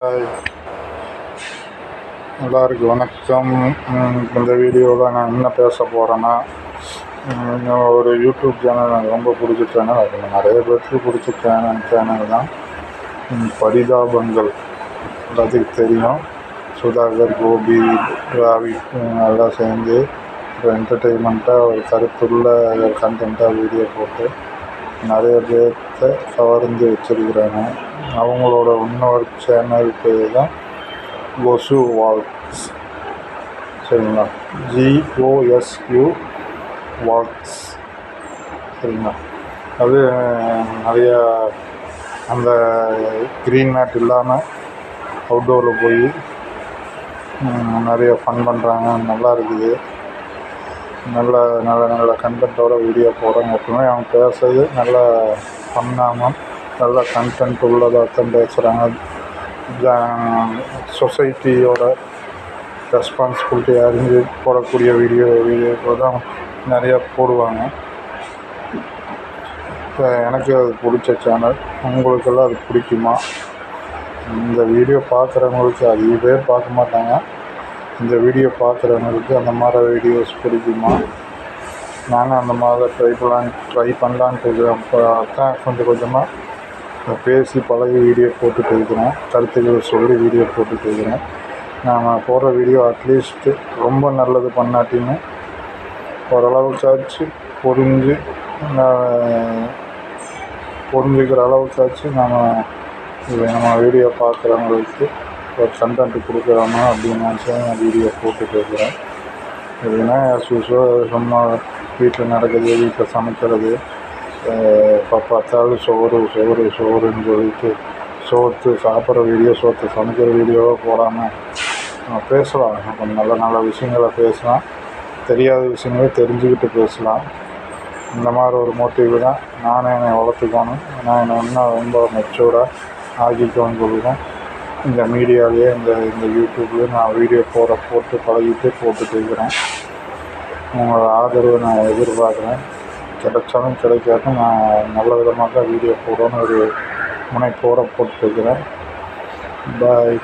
Hi எல்லாருக்கும் வணக்கம் இந்த வீடியோவில் நான் என்ன பேச போகிறேன்னா ஒரு யூடியூப் சேனல் எனக்கு ரொம்ப பிடிச்ச சேனல் அது நிறைய பேருக்கு பிடிச்ச சேனல் சேனல் தான். பரிதாபங்கள். எல்லாத்துக்கு தெரியும். சுதாகர் கோபி ராவி எல்லாம் சேர்ந்து ஒரு என்டர்டெயின்மெண்ட்டாக ஒரு கருத்துள்ள கண்டென்ட்டாக வீடியோ போட்டு நிறைய பேர் உலகத்தை கவர்ந்து வச்சிருக்கிறாங்க. அவங்களோட இன்னொரு சேனல் பேர் தான் கொசு வால்ஸ் சரிங்களா? ஜிஓஎஸ்யூ வால்ஸ் சரிங்களா? அது நிறையா அந்த க்ரீன் மேட் இல்லாமல் அவுட்டோரில் போய் நிறைய ஃபன் பண்ணுறாங்க நல்லா இருக்குது. நல்ல நல்ல நல்ல கண்டென்ட்டோட வீடியோ போடுறாங்க எப்பவுமே அவங்க பேசுறது நல்ல பண்ணாமல் நல்ல கண்டென்ட் உள்ளதாக தான் பேசுகிறாங்க சொசைட்டியோட ரெஸ்பான்சிபிலிட்டி அறிஞ்சு போடக்கூடிய வீடியோ வீடியோ தான் நிறையா போடுவாங்க. இப்போ எனக்கு அது பிடிச்ச சேனல் உங்களுக்கெல்லாம் அது பிடிக்குமா? இந்த வீடியோ பார்க்குறவங்களுக்கு அதிக பேர் பார்க்க மாட்டாங்க. இந்த வீடியோ பார்க்குறவங்களுக்கு அந்த மாதிரி வீடியோஸ் பிடிக்குமா? நானும் அந்த மாதிரி ட்ரை பண்ணலான் ட்ரை பண்ணலான்ட்டு இருக்கிறேன். இப்போ அதான் கொஞ்சம் கொஞ்சமாக பேசி பழகி வீடியோ போட்டுட்டு இருக்கிறேன். கருத்துக்களை சொல்லி வீடியோ போட்டுட்டு இருக்கிறேன். நான் போடுற வீடியோ அட்லீஸ்ட்டு ரொம்ப நல்லது பண்ணாட்டின்னு ஓரளவுக்காச்சு புரிஞ்சு புரிஞ்சுக்கிற அளவுக்காச்சு நம்ம நம்ம வீடியோ பார்க்குறவங்களுக்கு ஒரு கண்டென்ட் கொடுக்குறோமா அப்படின்னு நினச்சி நான் வீடியோ போட்டுட்டு இருக்கிறேன் இல்லைன்னா யூஸ்வல் சும்மா வீட்டில் நடக்கிறது வீட்டில் சமைக்கிறது இப்போ பார்த்தாலும் சோறு சோறு சோறுன்னு சொல்லிட்டு சோற்று சாப்பிட்ற வீடியோ சோற்று சமைக்கிற வீடியோவை போடாமல் நம்ம பேசலாம். கொஞ்சம் நல்ல நல்ல விஷயங்களை பேசலாம். தெரியாத விஷயங்களே தெரிஞ்சுக்கிட்டு பேசலாம். இந்த மாதிரி ஒரு மோட்டிவ் தான் நானும் என்னை வளர்த்துக்கணும். நான் என்னை இன்னும் ரொம்ப மெச்சூர்டாக ஆக்கிக்கணும்னு சொல்லுவேன். இந்த மீடியாவிலேயே இந்த இந்த யூடியூப்லேயே நான் வீடியோ போட போட்டு பழகிட்டு போட்டுட்டு இருக்கிறேன் உங்களோட ஆதரவை நான் எதிர்பார்க்குறேன். கிடைச்சாலும் கிடைக்காதும் நான் நல்ல விதமாக தான் வீடியோ போடணும்னு ஒரு முனைப்போடு போட்டுருக்கிறேன் பாய்